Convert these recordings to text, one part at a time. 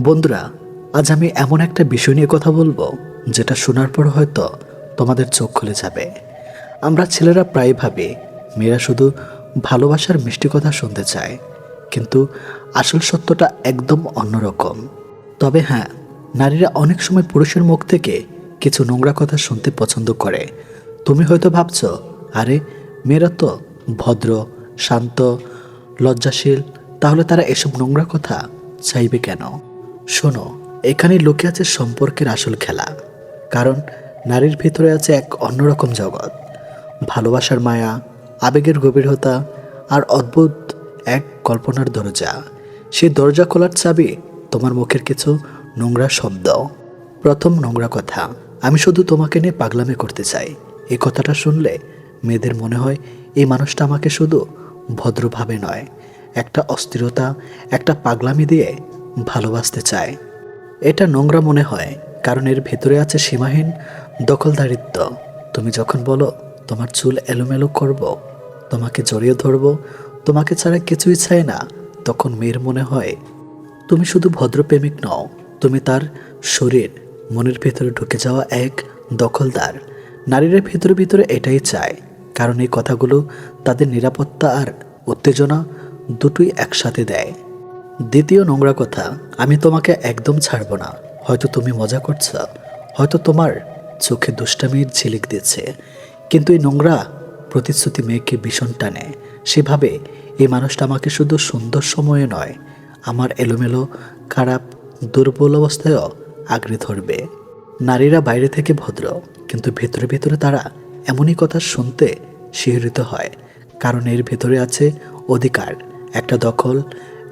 বন্ধুরা, আজ আমি এমন একটা বিষয় নিয়ে কথা বলব, যেটা শোনার পর হয়তো তোমাদের চোখ খুলে যাবে। আমরা ছেলেরা প্রায় ভাবি, মেয়েরা শুধু ভালোবাসার মিষ্টি কথা শুনতে চায়, কিন্তু আসল সত্যটা একদম অন্যরকম। তবে হ্যাঁ নারীরা অনেক সময় পুরুষের মুখ থেকে কিছু নোংরা কথা শুনতে পছন্দ করে। তুমি হয়তো ভাবছ, আরে, মেয়েরা তো ভদ্র, শান্ত, লজ্জাশীল, তাহলে তারা এসব নোংরা কথা চাইবে কেন? শোনো এখানে লোকে আছে সম্পর্কের আসল খেলা। কারণ নারীর ভিতরে আছে এক অন্যরকম জগৎ। ভালোবাসার মায়া, আবেগের গভীরতা আর অদ্ভুত এক কল্পনার দরজা। সেই দরজা খোলার চাবি তোমার মুখের কিছু নোংরা শব্দ। প্রথম নোংরা কথা, আমি শুধু তোমাকে নিয়ে পাগলামি করতে চাই। এই কথাটা শুনলে মেয়েদের মনে হয় এই মানুষটা আমাকে শুধু ভদ্রভাবে নয়, একটা অস্থিরতা, একটা পাগলামি দিয়ে ভালোবাসতে চায়। এটা নোংরা মনে হয়, কারণ এর ভেতরে আছে সীমাহীন দখলদারিত্ব। তুমি যখন বলো, তোমার চুল এলোমেলো করব, তোমাকে জড়িয়ে ধরব, তোমাকে ছাড়া কিছুই চাই না, তখন মেয়ের মনে হয়, তুমি শুধু ভদ্রপ্রেমিক নও, তুমি তার শরীর, মনের ভেতরে ঢুকে যাওয়া এক দখলদার। নারীরা ভেতরে ভিতরে এটাই চায়, কারণ এই কথাগুলো তাদের নিরাপত্তা আর উত্তেজনা দুটোই একসাথে দেয়। দ্বিতীয় নোংরা কথা, আমি তোমাকে একদম ছাড়বো না। হয়তো তুমি মজা করছ, হয়তো তোমার চোখে দুষ্টামির ঝিলিক দিচ্ছে। কিন্তু এই নোংরা প্রতিশ্রুতি মেয়েকে ভীষণ টানে। সেভাবে এই মানুষটা আমাকে শুধু সুন্দর সময়ে নয়, আমার এলোমেলো, খারাপ, দুর্বল অবস্থায়ও আঁকড়ে ধরবে। নারীরা বাইরে থেকে ভদ্র, কিন্তু ভেতরে ভেতরে তারা এমনই কথা শুনতে শিহরিত হয়, কারণ এর ভেতরে আছে অধিকার, একটা দখল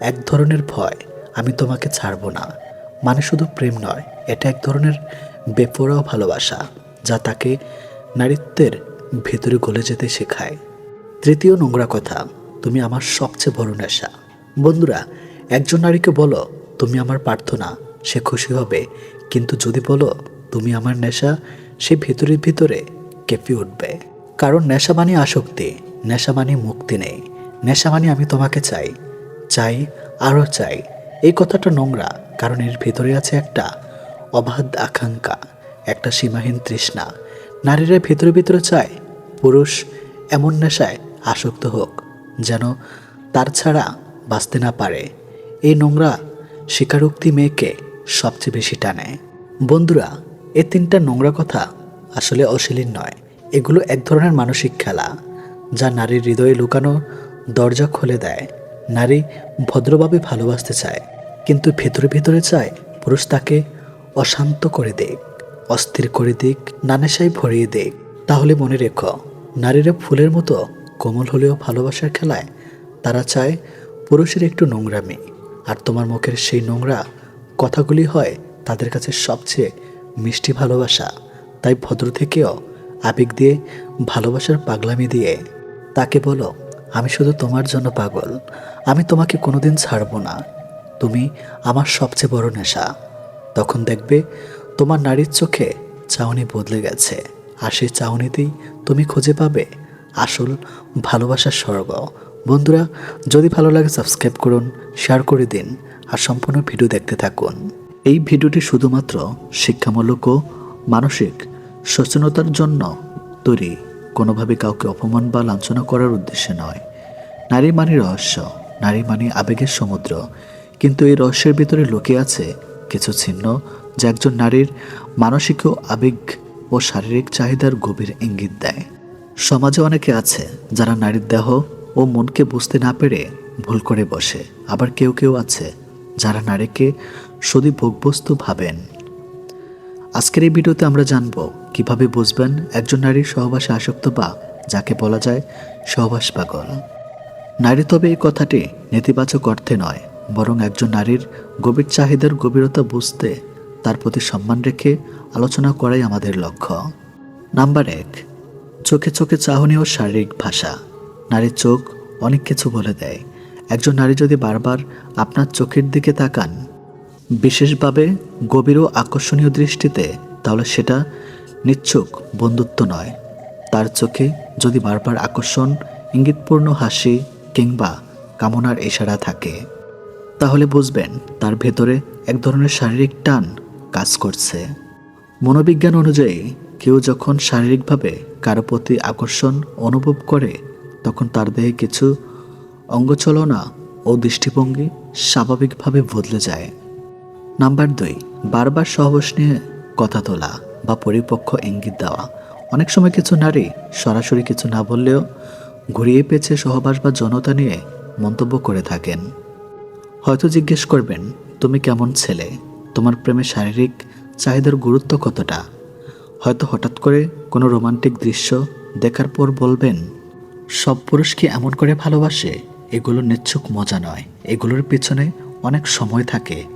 এক ধরনের ভয়, আমি তোমাকে ছাড়বো না। মানে শুধু প্রেম নয়, এটা এক ধরনের বেপরোয়া ভালোবাসা, যা তাকে নারীত্বের ভেতরে গলে যেতে শেখায়। তৃতীয় নোংরা কথা, তুমি আমার সবচেয়ে বড় নেশা। বন্ধুরা, একজন নারীকে বলো, তুমি আমার প্রার্থনা, সে খুশি হবে। কিন্তু যদি বলো, তুমি আমার নেশা, সে ভেতরে ভিতরে কেঁপে উঠবে। কারণ নেশা মানে আসক্তি, নেশা মানে মুক্তি নেই। নেশা মানে আমি তোমাকে চাই। চাই, আরও চাই। এই কথাটা নোংরা, কারণ এর ভেতরে আছে একটা অবাধ আকাঙ্ক্ষা, একটা সীমাহীন তৃষ্ণা। নারীরা ভেতরে ভেতরে চায়, পুরুষ এমন নেশায় আসক্ত হোক, যেন তার ছাড়া বাঁচতে না পারে। এই নোংরা স্বীকারোক্তি মেয়েকে সবচেয়ে বেশি টানে। বন্ধুরা, এ তিনটা নোংরা কথা আসলে অশ্লীল নয়। এগুলো এক ধরনের মানসিক খেলা, যা নারীর হৃদয়ে লুকানো দরজা খুলে দেয়। নারী ভদ্রভাবে ভালোবাসতে চায়, কিন্তু ভেতরে ভেতরে চায় পুরুষ তাকে অশান্ত করে দিক, অস্থির করে দিক নানেশাই ভরিয়ে দিক। তাহলে মনে রেখো, নারীরা ফুলের মতো কোমল হলেও ভালোবাসার খেলায় তারা চায় পুরুষের একটু নোংরামি, আর তোমার মুখের সেই নোংরা কথাগুলি হয় তাদের কাছে সবচেয়ে মিষ্টি ভালোবাসা। তাই ভদ্র থেকেও আবেগ দিয়ে ভালোবাসার পাগলামি দিয়ে তাকে বলো আমি শুধু তোমার জন্য পাগল। আমি তোমাকে কোনোদিন ছাড়বো না। তুমি আমার সবচেয়ে বড় নেশা। তখন দেখবে তোমার নারীর চোখে চাউনি বদলে গেছে। আর সেই চাউনিতেই তুমি খুঁজে পাবে আসল ভালোবাসার স্বর্গ। বন্ধুরা, যদি ভালো লাগে সাবস্ক্রাইব করুন, শেয়ার করে দিন, আর সম্পূর্ণ ভিডিও দেখতে থাকুন। এই ভিডিওটি শুধুমাত্র শিক্ষামূলক ও মানসিক সচেতনতার জন্য তৈরি। কোনোভাবে কাউকে অপমান বা লাঞ্ছনা করার উদ্দেশ্যে নয়। নারী মানে রহস্য, নারী মানে আবেগের সমুদ্র। কিন্তু এই রহস্যের ভিতরে লোকে আছে কিছু চিহ্ন যা একজন নারীর মানসিক ও আবেগ ও শারীরিক চাহিদার গভীর ইঙ্গিত দেয়। সমাজে অনেকে আছে যারা নারীর দেহ ও মনকে বুঝতে না পেরে ভুল করে বসে। আবার কেউ কেউ আছে যারা নারীকে শুধু ভোগবস্তু ভাবেন। আজকের এই ভিডিওতে আমরা জানব কীভাবে বুঝবেন একজন নারীর সহবাসে আসক্ত বা, যাকে বলা যায় সহবাস পাগল। নারী তবে এই কথাটি নেতিবাচক অর্থে নয়, বরং একজন নারীর গভীর চাহিদার গভীরতা বুঝতে তার প্রতি সম্মান রেখে আলোচনা করাই আমাদের লক্ষ্য। নাম্বার এক, চোখে চোখে চাহনি ও শারীরিক ভাষা। নারীর চোখ অনেক কিছু বলে দেয়। একজন নারী যদি বারবার আপনার চোখের দিকে তাকান বিশেষভাবে গভীর ও আকর্ষণীয় দৃষ্টিতে, তাহলে সেটা নিচ্ছুক বন্ধুত্ব নয়। তার চোখে যদি বারবার আকর্ষণ, ইঙ্গিতপূর্ণ হাসি কিংবা কামনার ইশারা থাকে, তাহলে বুঝবেন তার ভেতরে এক ধরনের শারীরিক টান কাজ করছে। মনোবিজ্ঞান অনুযায়ী, কেউ যখন শারীরিকভাবে কারও প্রতি আকর্ষণ অনুভব করে, তখন তার দেহে কিছু অঙ্গচলনা ও দৃষ্টিভঙ্গি স্বাভাবিকভাবে বদলে যায়। নাম্বার দুই, বারবার সহবাস নিয়ে কথা তোলা বা পরিপক্ষ ইঙ্গিত দেওয়া। অনেক সময় কিছু নারী সরাসরি কিছু না বললেও ঘুরিয়ে পেঁচে সহবাস বা জনতা নিয়ে মন্তব্য করে থাকেন। হয়তো জিজ্ঞেস করবেন, তুমি কেমন ছেলে? তোমার প্রেমে শারীরিক চাহিদার গুরুত্ব কতটা? হয়তো হঠাৎ করে কোনো রোমান্টিক দৃশ্য দেখার পর বলবেন, সব পুরুষ কি এমন করে ভালোবাসে? এগুলো নিচ্ছুক মজা নয়। এগুলোর পিছনে অনেক সময় থাকে।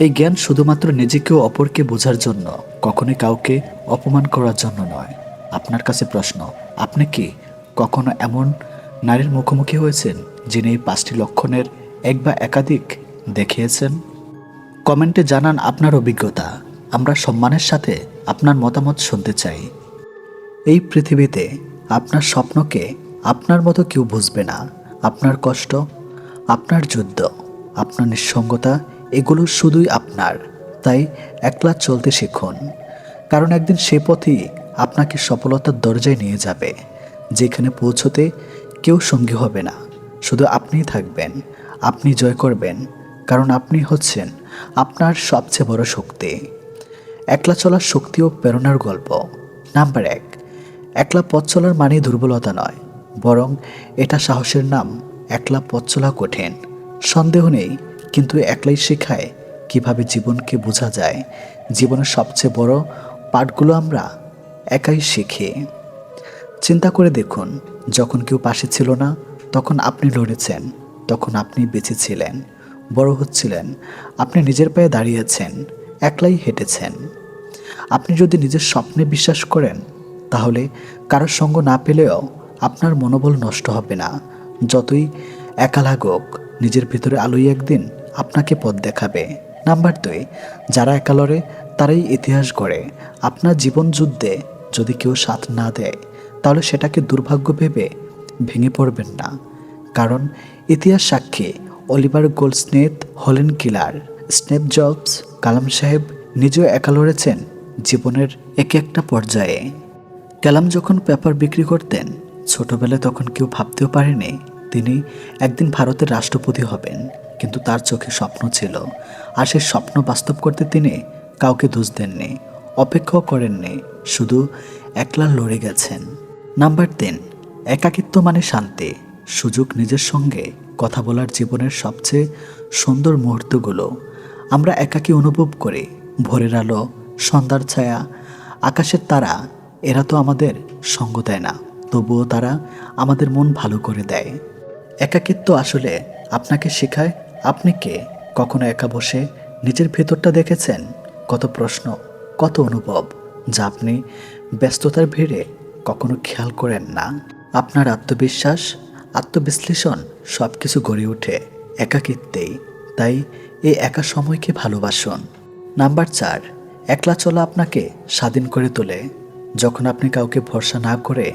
এই জ্ঞান শুধুমাত্র নিজেকে অপরকে বোঝার জন্য, কখনোই কাউকে অপমান করার জন্য নয়। আপনার কাছে প্রশ্ন, আপনি কি কখনো এমন নারীর মুখোমুখি হয়েছেন, যিনি এই পাঁচটি লক্ষণের এক বা একাধিক দেখিয়েছেন? কমেন্টে জানান আপনার অভিজ্ঞতা। আমরা সম্মানের সাথে আপনার মতামত শুনতে চাই। এই পৃথিবীতে আপনার স্বপ্নকে আপনার মতো কেউ বুঝবে না। আপনার কষ্ট, আপনার যুদ্ধ, আপনার নিঃসঙ্গতা এগুলো শুধুই আপনার। তাই একলা চলতে শিখুন। কারণ একদিন সে পথই আপনাকে সফলতার দরজায় নিয়ে যাবে। যেখানে পৌঁছতে কেউ সঙ্গী হবে না। শুধু আপনিই থাকবেন। আপনি জয় করবেন। কারণ আপনি হচ্ছেন আপনার সবচেয়ে বড় শক্তি। একলা চলার শক্তি ও প্রেরণার গল্প। নাম্বার এক, একলা পথ চলার মানে দুর্বলতা নয়। বরং এটা সাহসের নাম, একলা পথ চলা কঠিন। সন্দেহ নেই কিন্তু একলাই শেখায় কীভাবে জীবনকে বোঝা যায়। জীবনের সবচেয়ে বড় পাঠগুলো আমরা একাই শিখি। চিন্তা করে দেখুন, যখন কেউ পাশে ছিল না, তখন আপনি লড়েছেন, তখন আপনি বেঁচে ছিলেন, বড় হচ্ছিলেন, আপনি নিজের পায়ে দাঁড়িয়েছেন, একলাই হেঁটেছেন। আপনি যদি নিজের স্বপ্নে বিশ্বাস করেন, তাহলে কারোর সঙ্গ না পেলেও আপনার মনোবল নষ্ট হবে না। যতই একা লাগুক, নিজের ভিতরে আলোই একদিন আপনাকে পথ দেখাবে। নাম্বার দুই, যারা একা লড়ে তারাই ইতিহাস গড়ে। আপনার জীবন যুদ্ধে যদি কেউ সাথ না দেয়, তাহলে সেটাকে দুর্ভাগ্য ভেবে ভেঙে পড়বেন না। কারণ ইতিহাস সাক্ষী অলিভার গোল্ডস্নেথ হলেন কিলার। স্নেপ জবস, কালাম সাহেব নিজেও একা লড়েছেন জীবনের এক একটা পর্যায়ে। কালাম যখন পেপার বিক্রি করতেন, ছোটবেলায় তখন কেউ ভাবতেও পারেনি তিনি একদিন ভারতের রাষ্ট্রপতি হবেন। কিন্তু তার চোখে স্বপ্ন ছিল। আর সেই স্বপ্ন বাস্তব করতে তিনি কাউকে দোষ দেননি, অপেক্ষাও করেননি, শুধু একলা লড়ে গেছেন। নাম্বার তিন, একাকিত্ব মানে শান্তি। সুযোগ নিজের সঙ্গে, কথা বলার জীবনের সবচেয়ে সুন্দর মুহূর্তগুলো। আমরা একাকী অনুভব করি, ভোরের আলো, সন্ধ্যার ছায়া, আকাশের তারা, এরা তো আমাদের সঙ্গ দেয় না, তবুও তারা আমাদের মন ভালো করে দেয়। একাকিত্ব আসলে আপনাকে শেখায় আপনি কে? কখনো একা বসে নিজের ভেতরটা দেখেছেন? কত প্রশ্ন, কত অনুভব, যা আপনি ব্যস্ততার ভিড়ে কখনো খেয়াল করেন না। আপনার আত্মবিশ্বাস, আত্মবিশ্লেষণ সব কিছু গড়ে ওঠে একাকিত্বেই। তাই এই একা সময়কে ভালোবাসুন। নাম্বার চার, একলা চলা আপনাকে স্বাধীন করে তোলে। যখন আপনি কাউকে ভরসা না করে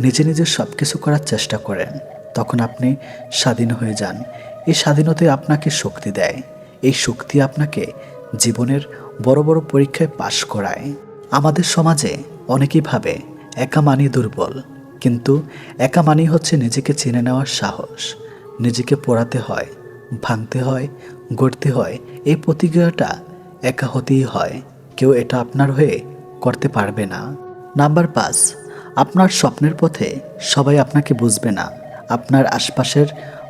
নিজে নিজে সব কিছু করার চেষ্টা করেন, তখন আপনি স্বাধীন হয়ে যান। এই স্বাধীনতাই আপনাকে শক্তি দেয়। এই শক্তি আপনাকে জীবনের বড় বড় পরীক্ষায় পাশ করায়। আমাদের সমাজে অনেকেই ভাবে, একা মানি দুর্বল। কিন্তু একা মানি হচ্ছে নিজেকে চিনে নেওয়ার সাহস। নিজেকে পড়াতে হয়, ভাঙতে হয়, গড়তে হয়। এই প্রতিক্রিয়াটা একা হতেই হয়। কেউ এটা আপনার হয়ে করতে পারবে না। নাম্বার পাঁচ, আপনার স্বপ্নের পথে সবাই আপনাকে বুঝবে না। আপনার আশপাশের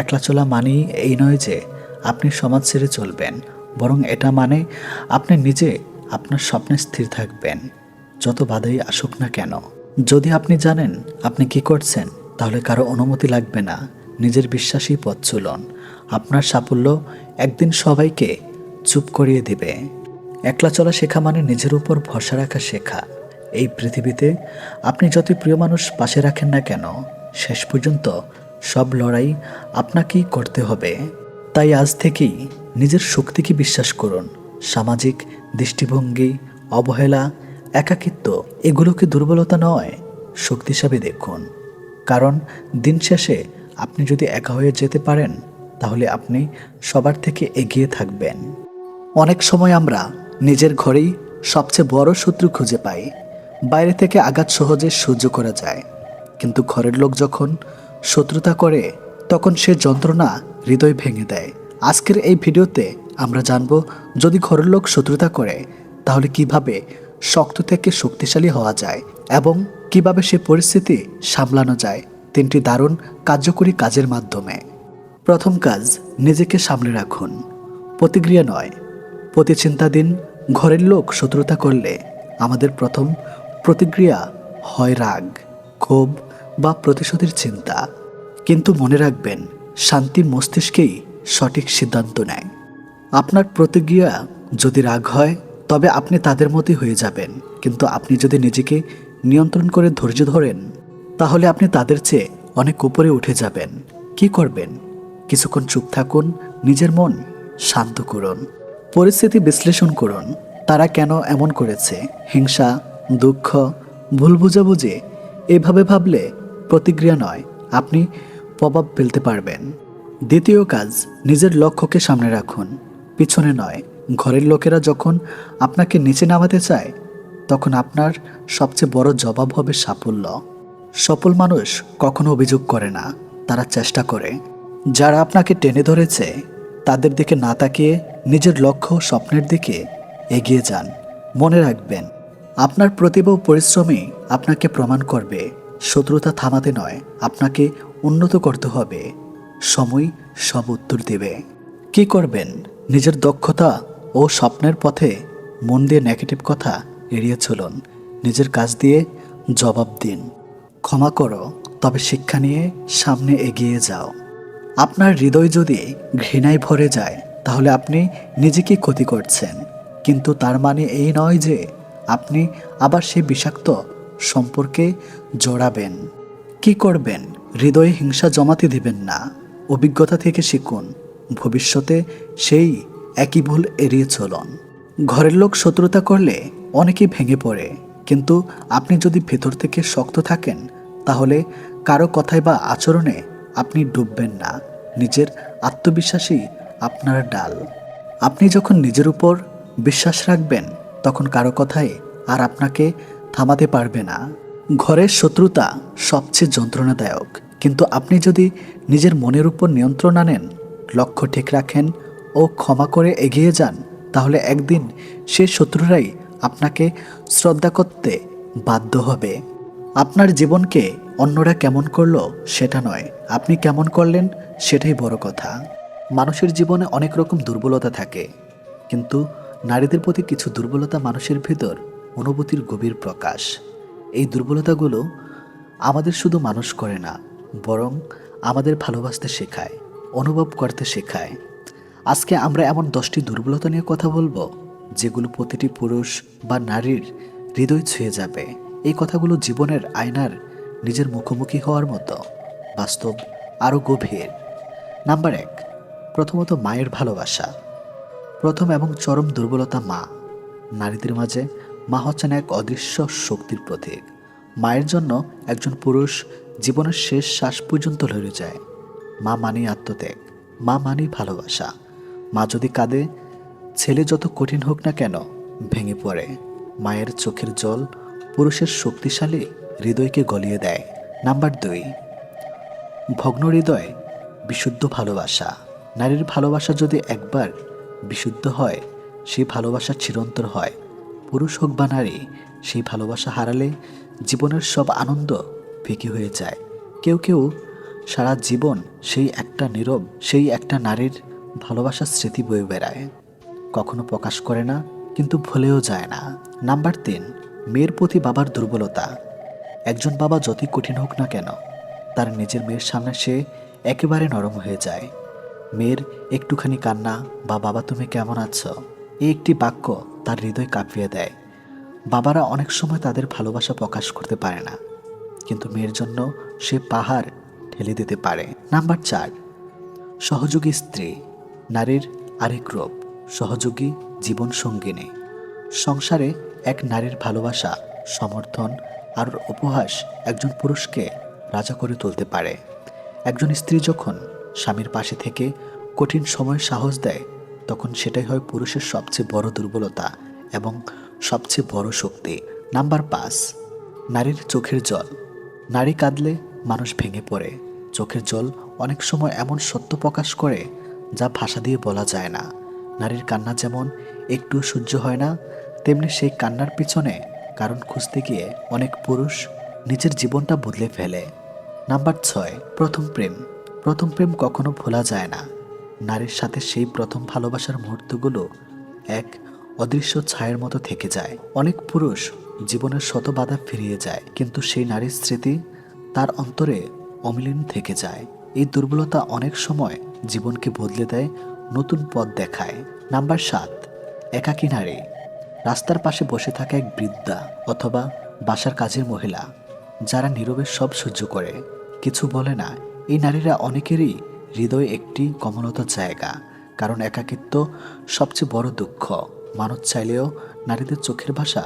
একলা চলা মানেই এই নয় যে আপনি সমাজ ছেড়ে চলবেন, বরং এটা মানে আপনি নিজে আপনার স্বপ্নে স্থির থাকবেন, যত বাধাই আসুক না কেন। যদি আপনি জানেন আপনি কি করছেন, তাহলে কারও অনুমতি লাগবে না, নিজের বিশ্বাসী পথ চলুন। আপনার সাফল্য একদিন সবাইকে চুপ করিয়ে দিবে। একলা চলা শেখা মানে নিজের উপর ভরসা রাখা শেখা। এই পৃথিবীতে আপনি যতই প্রিয় মানুষ পাশে রাখেন না কেন, শেষ পর্যন্ত সব লড়াই আপনাকেই করতে হবে। তাই আজ থেকেই নিজের শক্তিকে বিশ্বাস করুন। সামাজিক, দৃষ্টিভঙ্গি, অবহেলা, একাকিত্ব, এগুলোকে দুর্বলতা নয় শক্তি হিসাবে দেখুন। কারণ দিন শেষে আপনি যদি একা হয়ে যেতে পারেন, তাহলে আপনি সবার থেকে এগিয়ে থাকবেন। অনেক সময় আমরা নিজের ঘরেই সবচেয়ে বড় শত্রু খুঁজে পাই। বাইরে থেকে আঘাত সহজে সহ্য করা যায়। কিন্তু ঘরের লোক যখন শত্রুতা করে, তখন সে যন্ত্রণা হৃদয় ভেঙে দেয়। আজকের এই ভিডিওতে আমরা জানব, যদি ঘরের লোক শত্রুতা করে, তাহলে কীভাবে শক্ত থেকে শক্তিশালী হওয়া যায় এবং কীভাবে সে পরিস্থিতি সামলানো যায়? তিনটি দারুণ কার্যকরী কাজের মাধ্যমে। প্রথম কাজ, নিজেকে সামলে রাখুন। প্রতিক্রিয়া নয়। প্রতি চিন্তা দিন, ঘরের লোক শত্রুতা করলে আমাদের প্রথম প্রতিক্রিয়া হয় রাগ, ক্ষোভ বা প্রতিশোধের চিন্তা। কিন্তু মনে রাখবেন শান্তি মস্তিষ্কেই সঠিক সিদ্ধান্ত নেয়। আপনার প্রতিক্রিয়া যদি রাগ হয়, তবে আপনি তাদের মতোই হয়ে যাবেন। কিন্তু আপনি যদি নিজেকে নিয়ন্ত্রণ করে ধৈর্য ধরেন, তাহলে আপনি তাদের চেয়ে অনেক উপরে উঠে যাবেন। কি করবেন? কিছুক্ষণ চুপ থাকুন, নিজের মন শান্ত করুন। পরিস্থিতি বিশ্লেষণ করুন, তারা কেন এমন করেছে? হিংসা, দুঃখ, ভুল বুঝাবুঝি, এভাবে ভাবলে প্রতিক্রিয়া নয়, আপনি প্রভাব ফেলতে পারবেন। দ্বিতীয় কাজ, নিজের লক্ষ্যকে সামনে রাখুন। পিছনে নয়, ঘরের লোকেরা যখন আপনাকে নিচে নামাতে চায়, তখন আপনার সবচেয়ে বড় জবাব হবে সাফল্য। সফল মানুষ কখনো অভিযোগ করে না, তারা চেষ্টা করে। যারা আপনাকে টেনে ধরেছে, তাদের দিকে না তাকিয়ে নিজের লক্ষ্য স্বপ্নের দিকে এগিয়ে যান। মনে রাখবেন, আপনার প্রতিভা ও পরিশ্রমই আপনাকে প্রমাণ করবে। শত্রুতা থামাতে নয়, আপনাকে উন্নত করতে হবে। সময় সব উত্তর দেবে। কি করবেন? নিজের দক্ষতা ও স্বপ্নের পথে মন দিয়ে নেগেটিভ কথা এড়িয়ে চলুন। নিজের কাজ দিয়ে জবাব দিন। ক্ষমা করো, তবে শিক্ষা নিয়ে সামনে এগিয়ে যাও। আপনার হৃদয় যদি ঘৃণায় ভরে যায়, তাহলে আপনি নিজেকে ক্ষতি করছেন। কিন্তু তার মানে এই নয় যে আপনি আবার সেই বিষাক্ত সম্পর্কে জড়াবেন। কি করবেন? হৃদয়ে হিংসা জমাতে দিবেন না। অভিজ্ঞতা থেকে শিখুন। ভবিষ্যতে সেই একই ভুল এড়িয়ে চলুন। ঘরের লোক শত্রুতা করলে অনেকেই ভেঙে পড়ে। কিন্তু আপনি যদি ভেতর থেকে শক্ত থাকেন, তাহলে কারও কথায় বা আচরণে আপনি ডুববেন না। নিজের আত্মবিশ্বাসী আপনার ডাল। আপনি যখন নিজের উপর বিশ্বাস রাখবেন, তখন কারও কথায় আর আপনাকে থামাতে পারবে না। ঘরের শত্রুতা সবচেয়ে যন্ত্রণাদায়ক। কিন্তু আপনি যদি নিজের মনের উপর নিয়ন্ত্রণ আনেন, লক্ষ্য ঠিক রাখেন ও ক্ষমা করে এগিয়ে যান, তাহলে একদিন সে শত্রুরাই আপনাকে শ্রদ্ধা করতে বাধ্য হবে। আপনার জীবনকে অন্যরা কেমন করল সেটা নয়। আপনি কেমন করলেন সেটাই বড় কথা। মানুষের জীবনে অনেক রকম দুর্বলতা থাকে। কিন্তু নারীদের প্রতি কিছু দুর্বলতা মানুষের ভিতর অনুভূতির গভীর প্রকাশ। এই দুর্বলতাগুলো আমাদের শুধু মানুষ করে না, বরং আমাদের ভালোবাসতে শেখায়, অনুভব করতে শেখায়। আজকে আমরা এমন দশটি দুর্বলতা নিয়ে কথা বলব, যেগুলো প্রতিটি পুরুষ বা নারীর হৃদয় ছুঁয়ে যাবে। এই কথাগুলো জীবনের আয়নার নিজের মুখোমুখি হওয়ার মতো, বাস্তব, আরও গভীর। নাম্বার এক, প্রথমত মায়ের ভালোবাসা। প্রথম এবং চরম দুর্বলতা মা। নারীদের মাঝে মা হচ্ছেন এক অদৃশ্য শক্তির প্রতীক। মায়ের জন্য একজন পুরুষ জীবনের শেষ শ্বাস পর্যন্ত লড়ে যায়। মা মানেই আত্মত্যাগ, মা মানেই ভালোবাসা। মা যদি কাঁদে, ছেলে যত কঠিন হোক না কেন ভেঙে পড়ে। মায়ের চোখের জল পুরুষের শক্তিশালী হৃদয়কে গলিয়ে দেয়। নাম্বার দুই, ভগ্ন হৃদয়, বিশুদ্ধ ভালোবাসা। নারীর ভালোবাসা যদি একবার বিশুদ্ধ হয়, সেই ভালোবাসা চিরন্তর হয়। পুরুষ হোক বা নারী, সেই ভালোবাসা হারালে জীবনের সব আনন্দ ফিকে হয়ে যায়। কেউ কেউ সারা জীবন সেই একটা নীরব, সেই একটা নারীর ভালোবাসার স্মৃতি বয়ে বেড়ায়। কখনো প্রকাশ করে না, কিন্তু ভুলেও যায় না। নাম্বার তিন, মেয়ের প্রতি বাবার দুর্বলতা। একজন বাবা যতই কঠিন হোক না কেন, তার নিজের মেয়ের সামনে সে একেবারে নরম হয়ে যায়। মেয়ের একটুখানি কান্না বা বাবা, তুমি কেমন আছো? এই একটি বাক্য তার হৃদয় কাঁপিয়ে দেয়। বাবারা অনেক সময় তাদের ভালোবাসা প্রকাশ করতে পারে না। কিন্তু মেয়ের জন্য সে পাহাড় ঠেলে দিতে পারে। নাম্বার চার, সহযোগী স্ত্রী। নারীর আরেক রূপ, সহযোগী জীবন সঙ্গিনী। সংসারে এক নারীর ভালোবাসা, সমর্থন আর উপহাস একজন পুরুষকে রাজা করে তুলতে পারে। একজন স্ত্রী যখন স্বামীর পাশে থেকে কঠিন সময় সাহস দেয় তখন সেটাই হয় পুরুষের সবচেয়ে বড় দুর্বলতা এবং সবচেয়ে বড় শক্তি। নাম্বার পাঁচ, নারীর চোখের জল। নারী কাঁদলে মানুষ ভেঙে পড়ে। চোখের জল অনেক সময় এমন সত্য প্রকাশ করে যা ভাষা দিয়ে বলা যায় না। নারীর কান্না যেমন একটু সহ্য হয় না, তেমনি সেই কান্নার পিছনে কারণ খুঁজতে গিয়ে অনেক পুরুষ নিজের জীবনটা বদলে ফেলে। নাম্বার ছয়, প্রথম প্রেম। প্রথম প্রেম কখনো ভোলা যায় না। নারীর সাথে সেই প্রথম ভালোবাসার মুহূর্তগুলো এক অদৃশ্য ছায়ের মতো থেকে যায়। অনেক পুরুষ জীবনের শত বাধা ফিরিয়ে যায়, কিন্তু সেই নারীর স্মৃতি তার অন্তরে অমিলিন থেকে যায়। এই দুর্বলতা অনেক সময় জীবনকে বদলে দেয়, নতুন পথ দেখায়। নাম্বার সাত, একাকী নারী। রাস্তার পাশে বসে থাকা এক বৃদ্ধা অথবা বাসার কাজের মহিলা, যারা নীরবে সব সহ্য করে। কিছু বলে না। এই নারীরা অনেকেরই হৃদয়ে একটি কমলতার জায়গা, কারণ একাকিত্ব সবচেয়ে বড় দুঃখ। মানুষ চাইলেও নারীদের চোখের ভাষা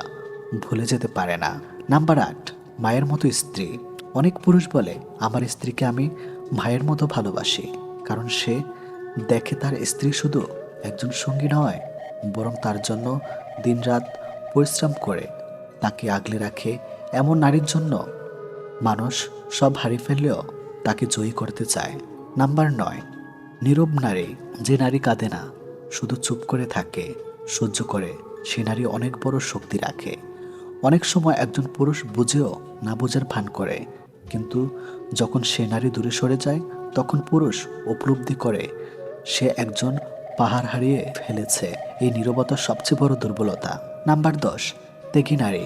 ভুলে যেতে পারে না। নাম্বার আট, মায়ের মতো স্ত্রী। অনেক পুরুষ বলে, আমার স্ত্রীকে আমি ভাইয়ের মতো ভালোবাসি। কারণ সে দেখে তার স্ত্রী শুধু একজন সঙ্গী নয়, বরং তার জন্য দিনরাত পরিশ্রম করে। তাকে আগলে রাখে এমন নারীর জন্য মানুষ সব হারিয়ে ফেললেও তাকে জয়ী করতে চায়। নাম্বার নয়। নীরব নারী, যে নারী কাঁদে না, শুধু চুপ করে থাকে, সহ্য করে, সে নারী অনেক বড় শক্তি রাখে। অনেক সময় একজন পুরুষ বুঝেও না বোঝার ভান করে, কিন্তু যখন সে নারী দূরে সরে যায়, তখন পুরুষ উপলব্ধি করে, সে একজন পাহাড় হারিয়ে ফেলেছে। এই নীরবতার সবচেয়ে বড় দুর্বলতা। নাম্বার দশ দেখি নারী।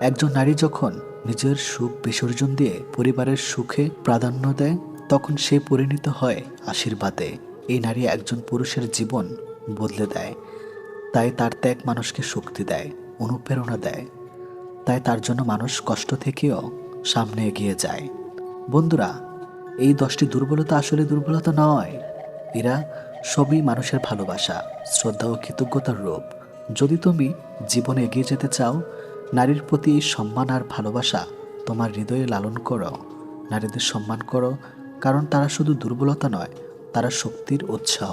একজন নারী যখন নিজের সুখ বিসর্জন দিয়ে পরিবারের সুখে প্রাধান্য দেয় তখন সে পরিণত হয় আশীর্বাদে। এই নারী একজন পুরুষের জীবন বদলে দেয়। তাই তার ত্যাগ মানুষকে শক্তি দেয়, অনুপ্রেরণা দেয়। তাই তার জন্য মানুষ কষ্ট থেকেও সামনে এগিয়ে যায়। বন্ধুরা, এই দশটি দুর্বলতা আসলে দুর্বলতা নয়। এরা সবই মানুষের ভালোবাসা, শ্রদ্ধা ও কৃতজ্ঞতার রূপ। যদি তুমি জীবনে এগিয়ে যেতে চাও, নারীর প্রতি এই সম্মান আর ভালোবাসা তোমার হৃদয়ে লালন করো। নারীদের সম্মান করো কারণ তারা শুধু দুর্বলতা নয় তারা শক্তির উৎসাহ